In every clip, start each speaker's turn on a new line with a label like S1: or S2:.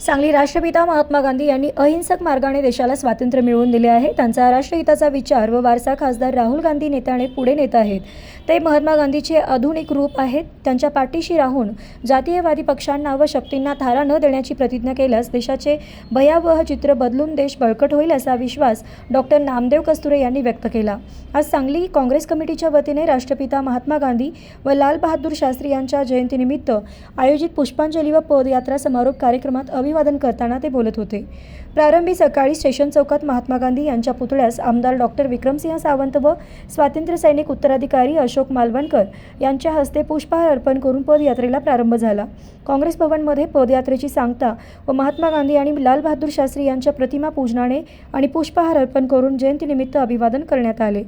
S1: सांगली राष्ट्रपिता महात्मा गांधी यांनी अहिंसक मार्गाने देशाला स्वातंत्र्य मिळवून दिले आहे. त्यांचा राष्ट्रहिताचा विचार व वारसा खासदार राहुल गांधी नेत्याने पुढे नेत आहेत. ते महात्मा गांधीचे आधुनिक रूप आहेत. त्यांच्या पाठीशी राहून जातीयवादी पक्षांना व शक्तींना थारा न देण्याची प्रतिज्ञा केल्यास देशाचे भयावह चित्र बदलून देश बळकट होईल असा विश्वास डॉक्टर नामदेव कस्तुरे यांनी व्यक्त केला. आज सांगली काँग्रेस कमिटीच्या वतीने राष्ट्रपिता महात्मा गांधी व लाल बहादूर शास्त्री यांच्या जयंतीनिमित्त आयोजित पुष्पांजली व पदयात्रा समारोप कार्यक्रमात अभिवादन करताना ते बोलत होते. प्रारंभी सकाळी स्टेशन चौकात महात्मा गांधी यांच्या पुतळ्यास आमदार डॉक्टर विक्रमसिंह सावंत व स्वातंत्र्य सैनिक उत्तराधिकारी अशोक मालवणकर यांच्या हस्ते पुष्पहार अर्पण करून पदयात्रेला प्रारंभ झाला. काँग्रेस भवनमध्ये पदयात्रेची सांगता व महात्मा गांधी आणि लालबहादूर शास्त्री यांच्या प्रतिमा पूजनाने आणि पुष्पहार अर्पण करून जयंतीनिमित्त अभिवादन करण्यात आले.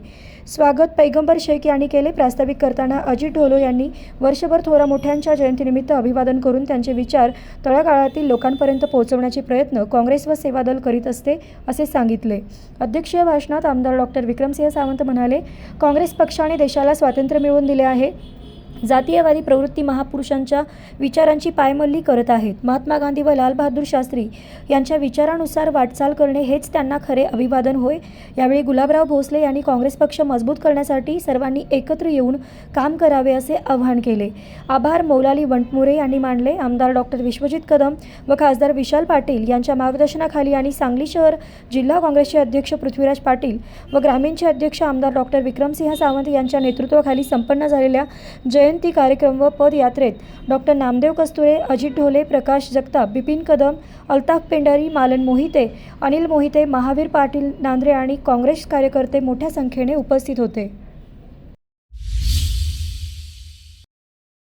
S1: स्वागत पैगंबर शेख यांनी केले प्रास्ताविक करताना अजित ढोलो यांनी वर्षभर थोरा मोठ्यांच्या जयंतीनिमित्त अभिवादन करून त्यांचे विचार तळागाळातील लोकांपर्यंत पोहोचवण्याचे प्रयत्न काँग्रेस व सेवादल करीत असते असे सांगितले. अध्यक्षीय भाषणात आमदार डॉक्टर विक्रमसिंह सावंत म्हणाले काँग्रेस पक्षाने देशाला स्वातंत्र्य मिळवून दिले आहे. जातीयवादी प्रवृत्ती महापुरुषांच्या विचारांची पायमल्ली करत आहेत. महात्मा गांधी व लालबहादूर शास्त्री यांच्या विचारानुसार वाटचाल करणे हेच त्यांना खरे अभिवादन होय. यावेळी गुलाबराव भोसले यांनी काँग्रेस पक्ष मजबूत करण्यासाठी सर्वांनी एकत्र येऊन काम करावे असे आवाहन केले. आभार मौलाली वंटमुरे यांनी मांडले. आमदार डॉक्टर विश्वजित कदम व खासदार विशाल पाटील यांच्या मार्गदर्शनाखाली आणि सांगली शहर जिल्हा काँग्रेसचे अध्यक्ष पृथ्वीराज पाटील व ग्रामीणचे अध्यक्ष आमदार डॉक्टर विक्रमसिंह सावंत यांच्या नेतृत्वाखाली संपन्न झालेल्या जय जयंती कार्यक्रम व पदयात्रेत डॉक्टर नामदेव कस्तुरे अजित ढोले प्रकाश जगताप बिपिन कदम अल्ताफ पेंढारी मालन मोहिते अनिल मोहिते महावीर पाटील नांद्रे आणि काँग्रेस कार्यकर्ते मोठ्या संख्येने उपस्थित होते.